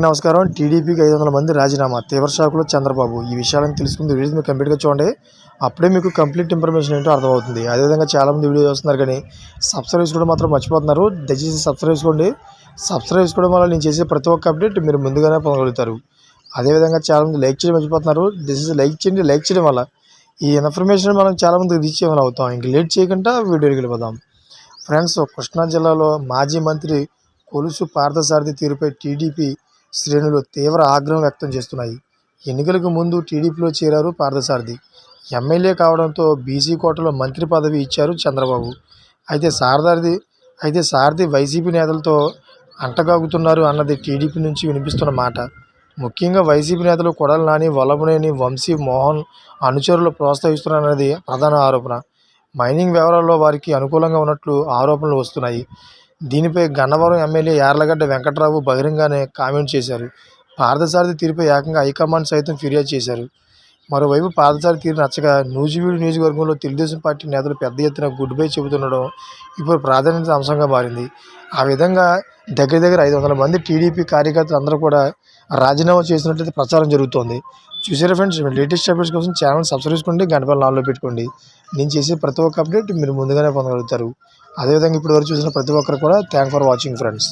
నమస్కారం. టీడీపీకి ఐదు వందల మంది రాజీనామా. తీవ్ర షాకులో చంద్రబాబు. ఈ విషయాలను తెలుసుకుంది వీడియో మీరు కంప్లీట్గా చూడండి. అప్పుడే మీకు కంప్లీట్ ఇన్ఫర్మేషన్ ఏంటో అర్థమవుతుంది. అదేవిధంగా చాలామంది వీడియో చూస్తున్నారు కానీ సబ్స్క్రైబ్ చేసుకోవడం మాత్రం మర్చిపోతున్నారు. దయచేసి సబ్స్క్రైబ్ చేసుకోండి. సబ్స్క్రైబ్ చేసుకోవడం వల్ల నేను చేసే ప్రతి ఒక్క అప్డేట్ మీరు ముందుగానే పొందగలుగుతారు. అదేవిధంగా చాలామంది లైక్ చేయడం మర్చిపోతున్నారు. దిస్ లైక్ చేయండి. లైక్ చేయడం వల్ల ఈ ఇన్ఫర్మేషన్ మనం చాలామంది రీచ్ చేయమని అవుతాం. ఇంక లేట్ చేయకుండా వీడియోకి వెళ్ళిపోదాం. ఫ్రెండ్స్ కృష్ణా జిల్లాలో మాజీ మంత్రి కొలుసు పార్థసారథి తీరుపై టీడీపీ శ్రేణులు తీవ్ర ఆగ్రహం వ్యక్తం చేస్తున్నాయి. ఎన్నికలకు ముందు టీడీపీలో చేరారు పార్థసారథి. ఎమ్మెల్యే కావడంతో బీసీ కోటలో మంత్రి పదవి ఇచ్చారు చంద్రబాబు. అయితే సారథి అయితే సారథి వైసీపీ నేతలతో అంటగాగుతున్నారు అన్నది టీడీపీ నుంచి వినిపిస్తున్న మాట. ముఖ్యంగా వైసీపీ నేతలు కొడాలి నాని వల్లభనేని వంశీ మోహన్ అనుచరులు ప్రోత్సహిస్తున్నారన్నది ప్రధాన ఆరోపణ. మైనింగ్ వ్యవహారాల్లో వారికి అనుకూలంగా ఉన్నట్లు ఆరోపణలు వస్తున్నాయి. దీనిపై గన్నవరం ఎమ్మెల్యే యార్లగడ్డ వెంకట్రావు బహిరంగానే కామెంట్ చేశారు. పార్థసారథి తీరుపై ఏకంగా హైకమాండ్ సైతం ఫిర్యాదు చేశారు. మరోవైపు పాదచారి తీరు నచ్చక నూజివీడు నియోజకవర్గంలో తెలుగుదేశం పార్టీ నేతలు పెద్ద ఎత్తున గుడ్ బై చెబుతుండడం ఇప్పుడు ప్రాధాన్యత అంశంగా మారింది. ఆ విధంగా దగ్గర దగ్గర ఐదు వందల మంది టీడీపీ కార్యకర్తలు అందరూ కూడా రాజీనామా చేసినట్లయితే ప్రచారం జరుగుతోంది. చూసారా ఫ్రెండ్స్ లేటెస్ట్ అప్డేట్స్ కోసం ఛానల్ సబ్స్క్రైబ్ చేసుకోండి గంట నాలుగులో పెట్టుకోండి. నేను చేసే ప్రతి ఒక్క అప్డేట్ మీరు ముందుగానే పొందగలుగుతారు. అదేవిధంగా ఇప్పటివరకు చూసిన ప్రతి ఒక్కరు కూడా థ్యాంక్ ఫర్ వాచింగ్ ఫ్రెండ్స్